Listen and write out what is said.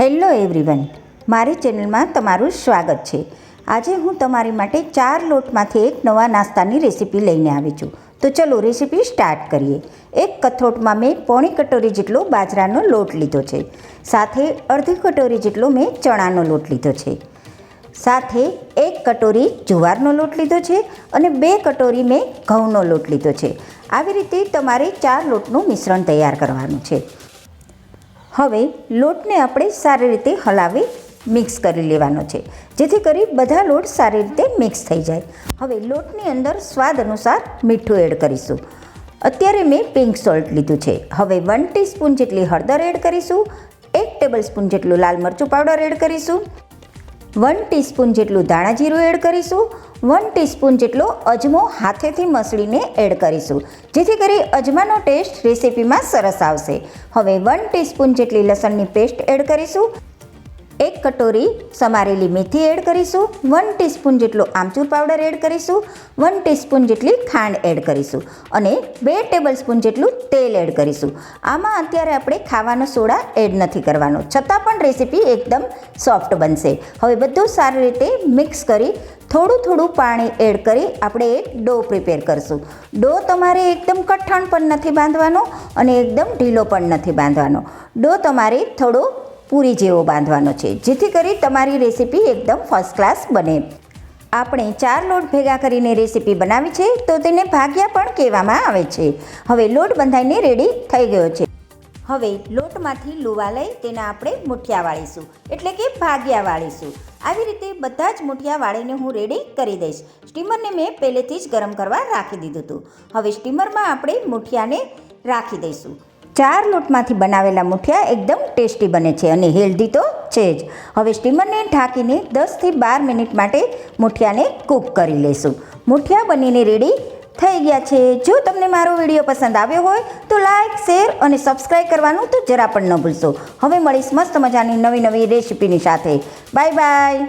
Hello everyone, મારી ચેનલમાં તમારું સ્વાગત છે. આજે હું તમારી માટે ચાર લોટમાંથી એક નવા નાસ્તાની રેસીપી લઈને આવી છું. તો ચલો રેસીપી સ્ટાર્ટ કરીએ. એક કથરોટમાં મેં પોણી કટોરી જેટલો બાજરાનો લોટ લીધો છે. સાથે અડધી કટોરી જેટલો મેં ચણાનો લોટ લીધો છે. સાથે એક કટોરી જુવારનો લોટ લીધો છે અને બે કટોરી મેં ઘઉંનો લોટ લીધો છે. આવી રીતે તમારે ચાર લોટનું મિશ્રણ તૈયાર કરવાનું છે. હવે લોટને આપણે સારી રીતે હલાવી મિક્સ કરી લેવાનો છે. જેથી કરી બધા લોટ સારી રીતે મિક્સ થઈ જાય. હવે લોટની અંદર સ્વાદ અનુસાર મીઠું એડ કરીશું. અત્યારે મેં પિંક સોલ્ટ લીધું છે. હવે વન ટીસ્પૂન જેટલી હળદર એડ કરીશું. એક ટેબલ સ્પૂન જેટલું લાલ મરચું પાવડર એડ કરીશું. વન ટીસ્પૂન જેટલું ધાણા જીરું એડ કરીશું, વન ટીસ્પૂન જેટલો અજમો હાથેથી મસળીને એડ કરીશું, જેથી કરી અજમાનો ટેસ્ટ રેસીપીમાં સરસ આવશે. હવે વન ટીસ્પૂન જેટલી લસણની પેસ્ટ એડ કરીશું. એક કટોરી સમારેલી મેથી એડ કરીશું વન ટીસ્પૂન જેટલો આમચૂર પાવડર એડ કરીશું વન ટીસ્પૂન જેટલી ખાંડ એડ કરીશું અને બે ટેબલ સ્પૂન જેટલું તેલ એડ કરીશું. આમાં અત્યારે આપણે ખાવાનો સોડા એડ નથી કરવાનો. છતાં પણ રેસીપી એકદમ સોફ્ટ બનશે. હવે બધું સારી રીતે મિક્સ કરી થોડું થોડું પાણી એડ કરી આપણે એક ડો પ્રિપેર કરશું. ડો તમારે એકદમ કઠણ પણ નથી બાંધવાનો અને એકદમ ઢીલો પણ નથી બાંધવાનો. ડો તમારે થોડો પૂરી જેવો બાંધવાનો છે, જેથી કરી તમારી રેસીપી એકદમ ફર્સ્ટ ક્લાસ બને. આપણે ચાર લોટ ભેગા કરીને રેસીપી બનાવી છે, તો તેને ભાગ્યા પણ કહેવામાં આવે છે. હવે લોટ બંધાઈને રેડી થઈ ગયો છે. હવે લોટમાંથી લુવા લઈ તેના આપણે મુઠિયા વાળીશું, એટલે કે ભાગ્યા વાળીશું. આવી રીતે બધા જ મુઠિયા વાળીને હું રેડી કરી દઈશ. સ્ટીમરને મેં પહેલેથી જ ગરમ કરવા રાખી દીધું હતું. હવે સ્ટીમરમાં આપણે મુઠિયાને રાખી દઈશું. ચાર લોટમાંથી બનાવેલા મુઠિયા એકદમ ટેસ્ટી બને છે અને હેલ્ધી તો છે જ. હવે સ્ટીમરને ઢાંકીને દસથી બાર મિનિટ માટે મુઠિયાને કૂક કરી લઈશું મુઠિયા બનીને રેડી થઈ ગયા છે. જો તમને મારો વીડિયો પસંદ આવ્યો હોય તો લાઇક શેર અને સબસ્ક્રાઈબ કરવાનું તો જરા પણ ન ભૂલશો. હવે મળીશ મસ્ત મજાની નવી નવી રેસીપીની સાથે. Bye bye